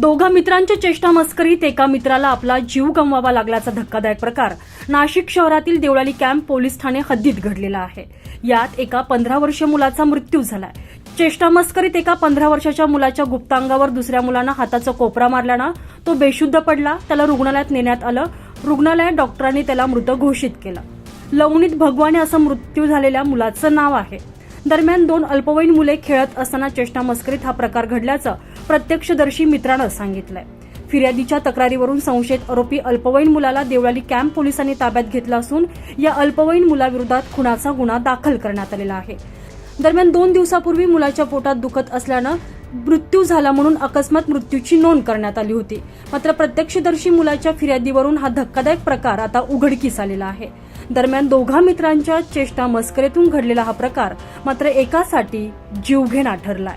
दोघा मित्रांच्या चेष्टा मस्करीत एका मित्राला आपला जीव गमवावा लागल्याचा धक्कादायक प्रकार नाशिक शहरातील देवळाली कॅम्प पोलीस ठाणे हद्दीत घडलेला आहे. यात एका पंधरा वर्षीय मुलाचा मृत्यू झालाय. चेष्टा मस्करीत एका पंधरा वर्षाच्या मुलाच्या गुप्तांगावर दुसऱ्या मुलानं हाताचा कोपरा मारल्यानं तो बेशुद्ध पडला त्याला रुग्णालयात नेण्यात आलं रुग्णालयात डॉक्टरांनी त्याला मृत घोषित केलं. लवणीत भगवाने असं मृत्यू झालेल्या मुलाचं नाव आहे. दरम्यान दोन अल्पवयीन मुले खेळत असताना चेष्टा मस्करीत हा प्रकार घडल्याचं प्रत्यक्षदर्शी मित्रानं सांगितलंय. फिर्यादीच्या तक्रारीवरून संशयित आरोपी अल्पवयीन मुलाला देवळाली कॅम्प पोलिसांनी ताब्यात घेतलं असून या अल्पवयीन मुलाविरोधात खुनाचा गुन्हा दाखल करण्यात आलेला आहे. दरम्यान दोन दिवसापूर्वी मुलाच्या पोटात दुखत असल्यानं मृत्यू झाला म्हणून अकस्मात मृत्यूची नोंद करण्यात आली होती. मात्र प्रत्यक्षदर्शी मुलाच्या फिर्यादीवरून हा धक्कादायक प्रकार आता उघडकीस आलेला आहे. दरम्यान दोघा मित्रांच्या चेष्टा मस्करीतून घडलेला हा प्रकार मात्र एकासाठी जीवघेणा ठरलाय.